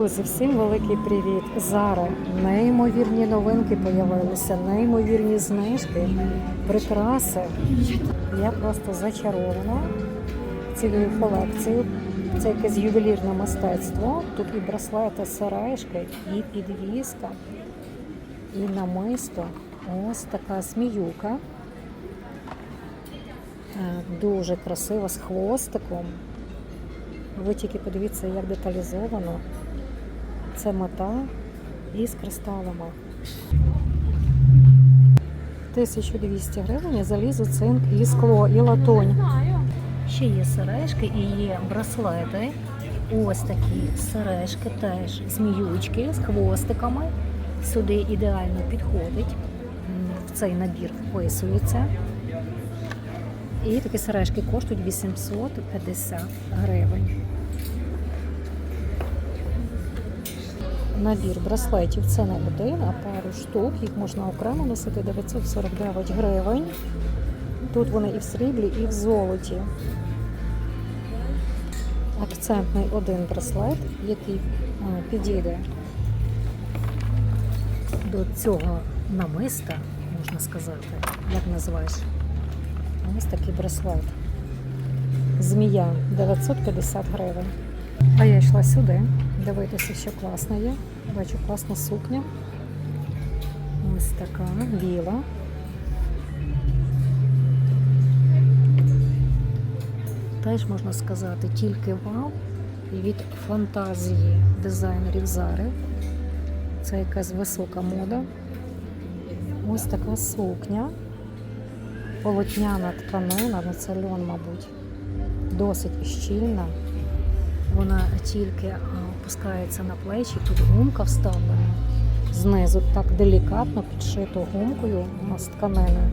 Друзі, всім великий привіт! Зараз неймовірні новинки появилися, неймовірні знижки, прикраси. Я просто зачарована цією колекцією. Це якесь ювелірне мистецтво. Тут і браслети, сережки, і підвіска, і намисто. Ось така зміюка. Е, Дуже красива з хвостиком. Ви тільки подивіться, як деталізовано. Це мета із кристалами. 1200 гривень залізо, цинк і скло, і латунь. Ще є сережки і є браслети. Ось такі сережки теж зміючки з хвостиками. Сюди ідеально підходить. В цей набір вписується. І такі сережки коштують 850 гривень. Набір браслетів це не один, а пару штук. Їх можна окремо носити 949 гривень. Тут вони і в сріблі, і в золоті. Акцентний один браслет, який підійде до цього намиста, можна сказати, як називаєш. Ось такий браслет. Змія 950 гривень. А я йшла сюди, дивитися, що класно є. Бачу класна сукня. Ось така біла. Теж можна сказати, тільки вау від фантазії дизайнерів Зари. Це якась висока мода. Ось така сукня. Полотняна тканина, ну це льон, мабуть, досить щільна. Вона тільки а, опускається на плечі, тут гумка вставлена. Знизу так делікатно підшито гумкою а, з тканини.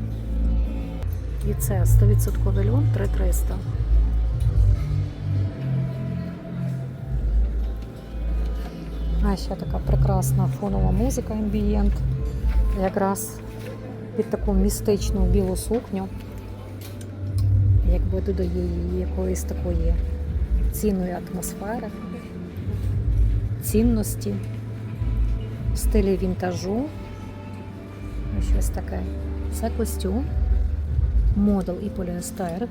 І це 100% льон 3300. А ще така прекрасна фонова музика амбієнт. Якраз під таку містичну білу сукню, якби додає їй якоїсь такої цінної атмосфери, цінності, в стилі вінтажу. Ось Щось таке. Це костюм, модел і поліестер,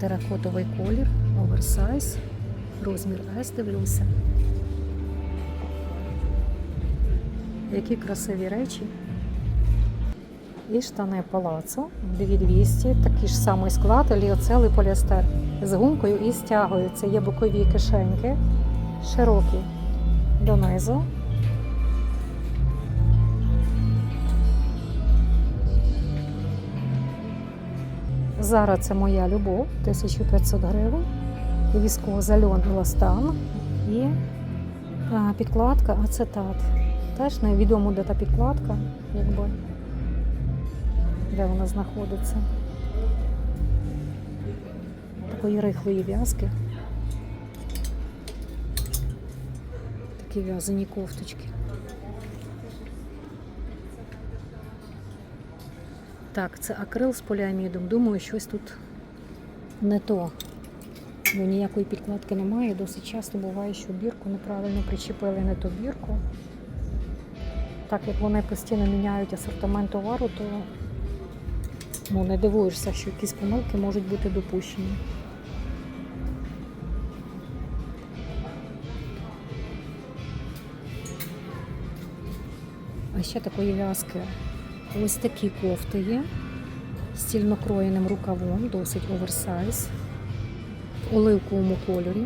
теракотовий колір, оверсайз, розмір S, дивлюся. Які красиві речі. І штани палацу 2200, такий ж самий склад, ліоцел і поліестер з гумкою і стягою. Це є бокові кишеньки, широкі донизу. Зараз це моя любов, 1500 гривень. Військово-зальон Ластан і а, підкладка ацетат. Теж невідомо, де та підкладка, якби де вона знаходиться. Такої рихлої в'язки. Такі в'язані кофточки. Так, це акрил з поліамідом. Думаю, щось тут не то. Бо ніякої підкладки немає. Досить часто буває, що бірку неправильно причепили не ту бірку. Так як вони постійно міняють асортимент товару, то ну, не дивуєшся, що якісь помилки можуть бути допущені. А ще такої в'язки. Ось такі кофти є з стільнокроєним рукавом, досить оверсайз, в оливковому кольорі.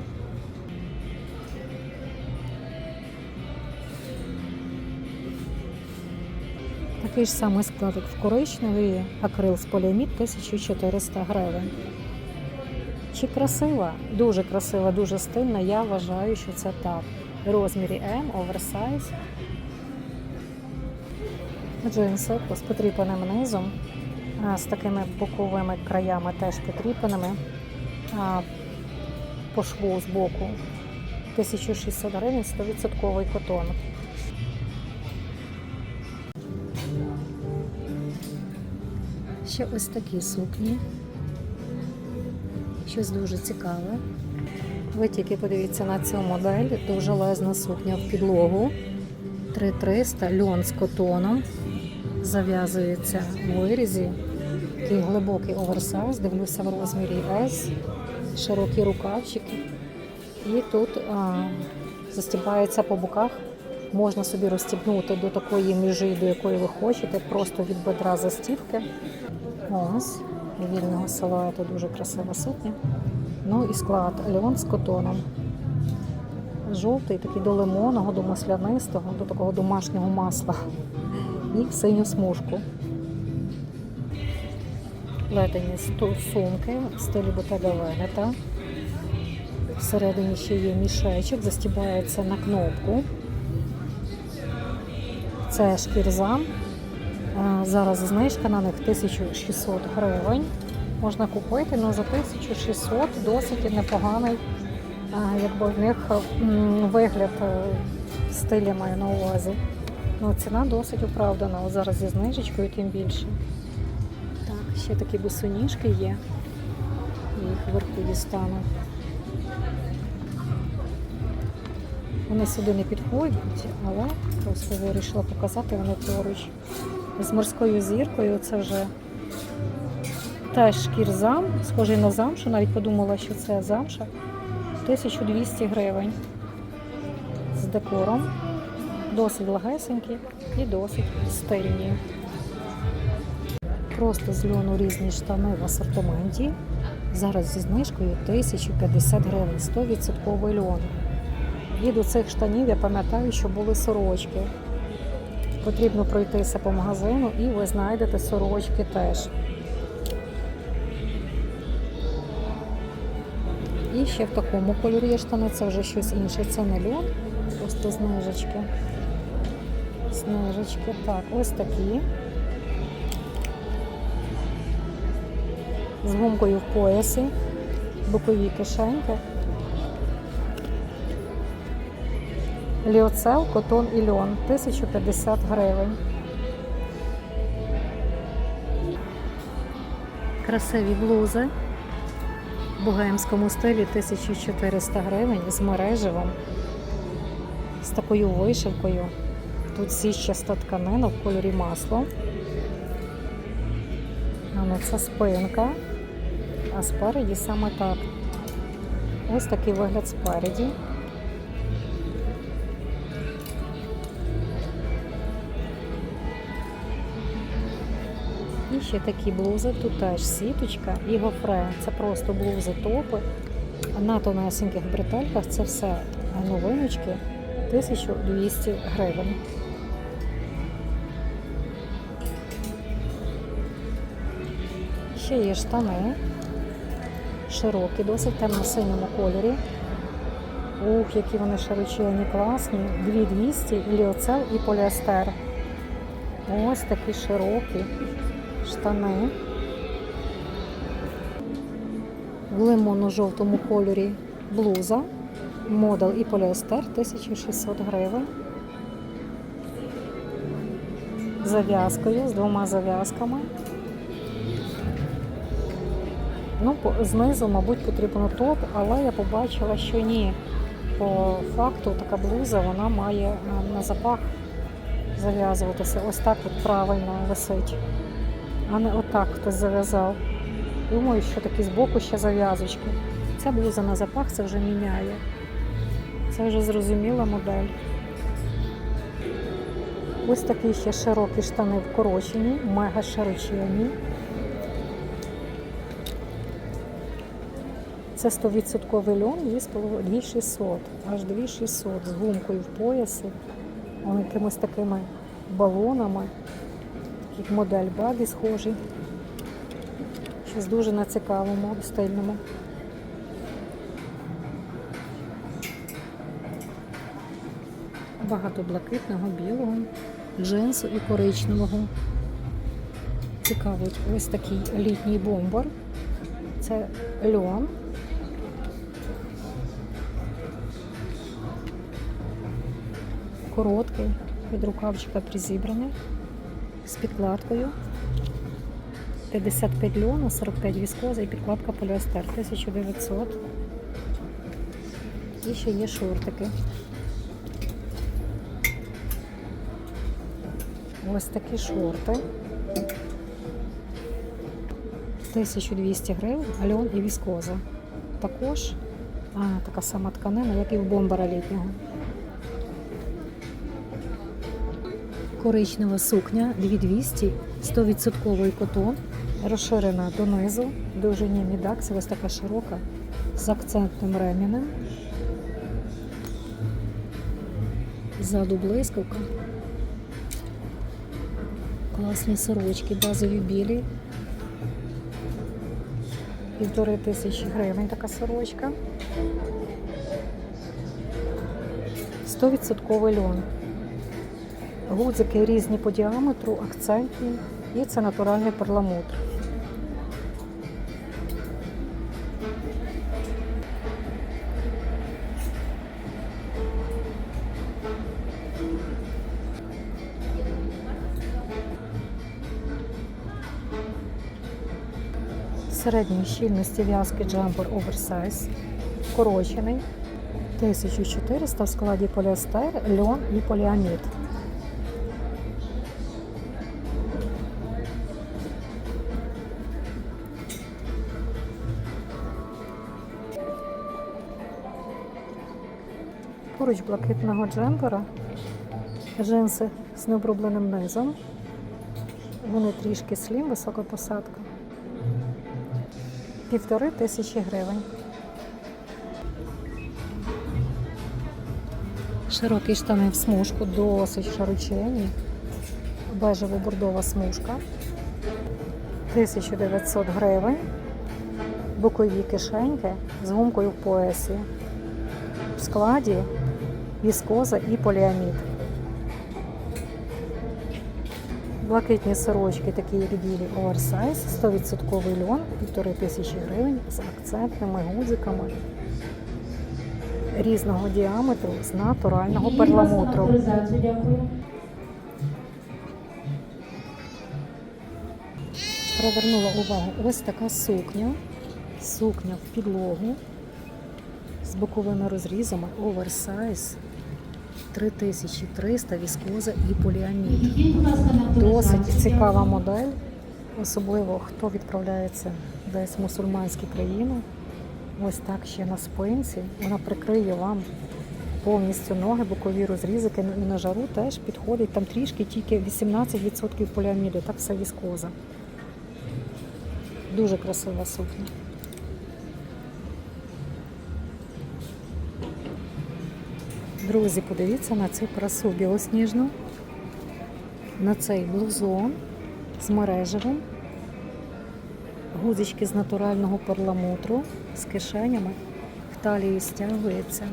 Такий ж самий складок в коричневий акрил з поліамід 1400 гривень. Чи красива? Дуже красива, дуже стильна. Я вважаю, що це так. В розмірі М, оверсайз. Джинси з потріпаним низом, з такими боковими краями теж потріпаними. По шву з боку 1600 гривень, 100% котон. Ще ось такі сукні. Щось дуже цікаве. Ви тільки подивіться на цю модель, довжелезна сукня в підлогу. 3300, льон з котоном. Зав'язується в вирізі. Такий глибокий оверсайз, дивлюся в розмірі S, широкі рукавчики. І тут а, застібається по боках. Можна собі розстібнути до такої межі, до якої ви хочете, просто від бедра застібки. Ось, вільного силуету дуже красива сукня. Ну і склад льон з котоном. Жовтий, такий до лимонного, до маслянистого, до такого домашнього масла. І в синю смужку. Плетені сумки в стилі Bottega Veneta. Всередині ще є мішечок, застібається на кнопку. Це шкірзам. Зараз знижка на них 1600 гривень. Можна купити, але за 1600 досить непоганий. Якби в них вигляд е, стилі маю на увазі. Ну, ціна досить оправдана. От зараз зі знижечкою тим більше. Так, ще такі босоніжки є. Їх вверху дістану. Вони сюди не підходять, але просто вирішила показати вони поруч. З морською зіркою це вже теж шкірзам, схожий на замшу, навіть подумала, що це замша. 1200 гривень з декором. Досить легесенькі і досить стильні. Просто з льону різні штани в асортименті. Зараз зі знижкою 1050 гривень, 100% льон. І до цих штанів я пам'ятаю, що були сорочки. Потрібно пройтися по магазину і ви знайдете сорочки теж. І ще в такому кольорі є штани, це вже щось інше. Це не льон, просто знижечки. Знижечки. Так, ось такі. З гумкою в поясі, бокові кишеньки. Ліоцел, котон і льон 1050 гривень. Красиві блузи в богемському стилі 1400 гривень з мереживом, з такою вишивкою. Тут сіщаста тканина в кольорі масло. А ну це спинка, а спереді саме так. Ось такий вигляд спереді. І ще такі блузи, тут теж сіточка і гофре. Це просто блузи топи. На тонесеньких бретельках це все новиночки 1200 гривень. Ще є штани, широкі, досить темно-синьому кольорі. Ух, які вони широченні, класні. 2200, ліоцел і поліестер. Ось такі широкі штани. В лимонно-жовтому кольорі блуза. Модел і поліестер 1600 гривень. Зав'язкою з двома зав'язками. Ну, знизу, мабуть, потрібно топ, але я побачила, що ні. По факту така блуза вона має на запах зав'язуватися. Ось так от правильно висить, а не отак хтось зав'язав. Думаю, що такі збоку ще зав'язочки. Ця блуза на запах це вже міняє. Це вже зрозуміла модель. Ось такі ще широкі штани вкорочені, мега широчені. Це 100% льон, 2,5 2600, аж 2600 з гумкою в поясі, он якимось такими балонами, як модель баги схожий. Щось дуже на цікавому, стильному. Багато блакитного, білого, джинсу і коричневого. Цікавий ось такий літній бомбер. Це льон. Короткий, від рукавчика призібраний, з підкладкою. 55 льону, 45 віскоза і підкладка поліестер 1900. І ще є шортики. Ось такі шорти. 1200 гривень, альон і віскоза. Також а, така сама тканина, як і в бомбера літнього. Коричнева сукня 2200, 100% котон, розширена донизу, довжині мідакс, ось така широка, з акцентним ремінем. Ззаду блискавка. Класні сорочки, базові білі. Півтори тисячі гривень така сорочка. 100% льон. Гудзики різні по діаметру, акцентні і це натуральний перламутр. Середньої щільності в'язки джемпер оверсайз, вкорочений, 1400 в складі поліестер, льон і поліамід. Поруч блакитного джемпера, джинси з необробленим низом. Вони трішки слім, висока посадка. Півтори тисячі гривень. Широкі штани в смужку, досить широченні. Бежево-бордова смужка. 1900 гривень. Бокові кишеньки з гумкою в поясі. В складі віскоза і поліамід. Блакитні сорочки, такі як білі оверсайз, 100% льон, 1500 гривень з акцентними гудзиками різного діаметру з натурального перламутру. Привернула увагу ось така сукня. Сукня в підлогу з боковими розрізами оверсайз 3300 віскоза і поліамід. Досить цікава модель, особливо хто відправляється десь в мусульманські країни. Ось так ще на спинці. Вона прикриє вам повністю ноги, бокові розрізики і на жару теж підходить. Там трішки тільки 18% поліаміду, так все віскоза. Дуже красива сукня. Друзі, подивіться на цю красу білосніжну, на цей блузон з мережевим, гудзички з натурального перламутру з кишенями, в талії стягується.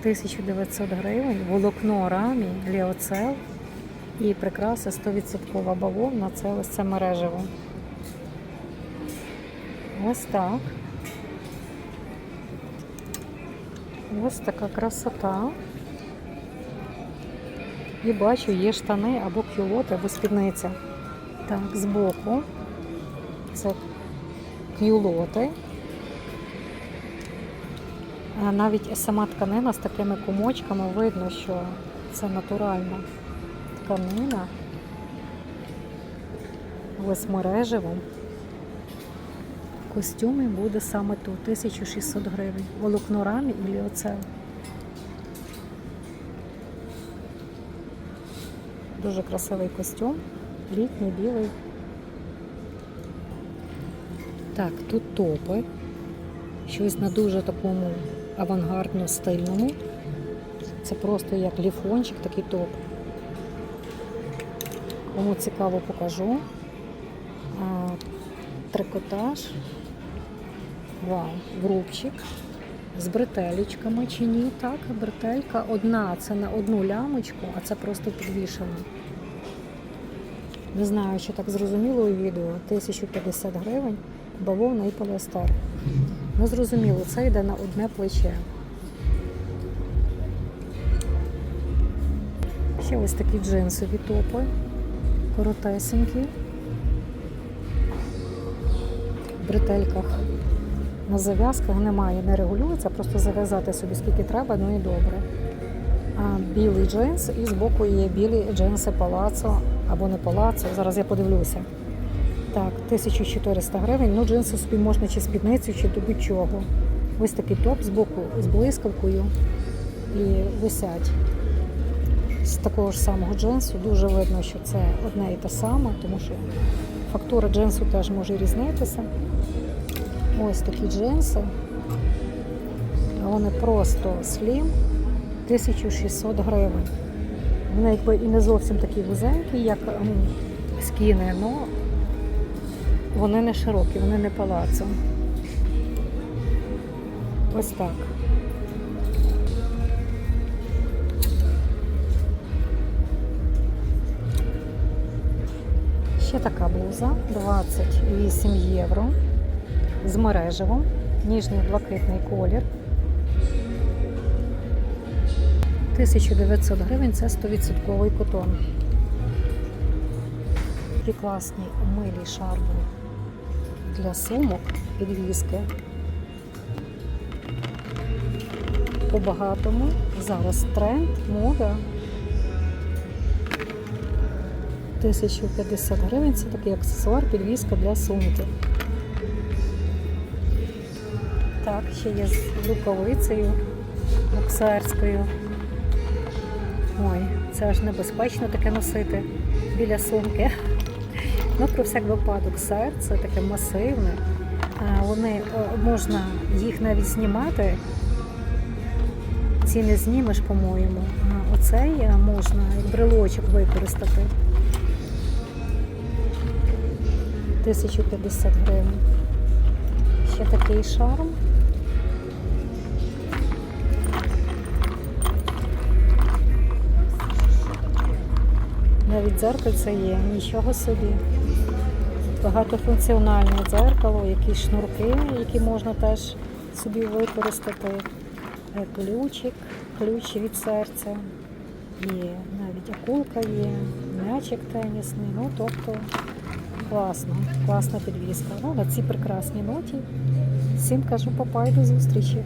1900 гривень, волокно рамі, ліоцел і прикраса 100% бавовна, це ось це мережево. Ось так. Ось така красота. І бачу, є штани або кюлоти, або спідниця. Так, збоку. Це кюлоти. Навіть сама тканина з такими комочками видно, що це натуральна тканина. Ось костюмі буде саме тут 1600 гривень. Волокно рамі і ліоцел. Дуже красивий костюм, літній, білий. Так, тут топи. Щось на дуже такому авангардно стильному. Це просто як ліфончик, такий топ. Кому цікаво покажу. Трикотаж. Вау, врубчик з бретелечками чи ні? Так, бретелька одна, це на одну лямочку, а це просто підвішено. Не знаю, чи так зрозуміло у відео. 1050 гривень, бавовна і поліестер. Ну, зрозуміло, це йде на одне плече. Ще ось такі джинсові топи, коротесенькі. В бретельках на зав'язках немає, не регулюється, просто зав'язати собі скільки треба, ну і добре. А білий джинс і збоку є білі джинси палацо або не палацо. Зараз я подивлюся. Так, 1400 гривень. Ну, джинси собі можна чи спідницю, чи до будь-чого. Ось такий топ збоку з блискавкою і висять. З такого ж самого джинсу дуже видно, що це одне і те саме, тому що фактура джинсу теж може різнитися. Ось такі джинси. Вони просто слім 1600 гривень. Вони якби і не зовсім такі вузенькі, як скіни, але вони не широкі, вони не палацо. Ось так. Ще така блуза 28 євро з мережевом, ніжний блакитний колір. 1900 гривень це 100% котон. Такі класні милі шарби для сумок, підвіски. По-багатому. Зараз тренд, мода. 1050 гривень це такий аксесуар, підвіска для сумки. Так, ще є з рукавицею боксерською. Ой, це аж небезпечно таке носити біля сумки. Ну, про всяк випадок, серце таке масивне. Вони можна їх навіть знімати. Ці не знімеш, по-моєму. Оцей е, можна брелочок використати. 1050 гривень. Ще такий шарм. Дзеркальце є, нічого собі. Багатофункціональне дзеркало, якісь шнурки, які можна теж собі використати. Е, Ключик, ключ від серця. Є навіть акулка є, м'ячик тенісний. Ну, тобто класно, класна підвіска. Ну, на цій прекрасній ноті. Всім кажу папай до зустрічі.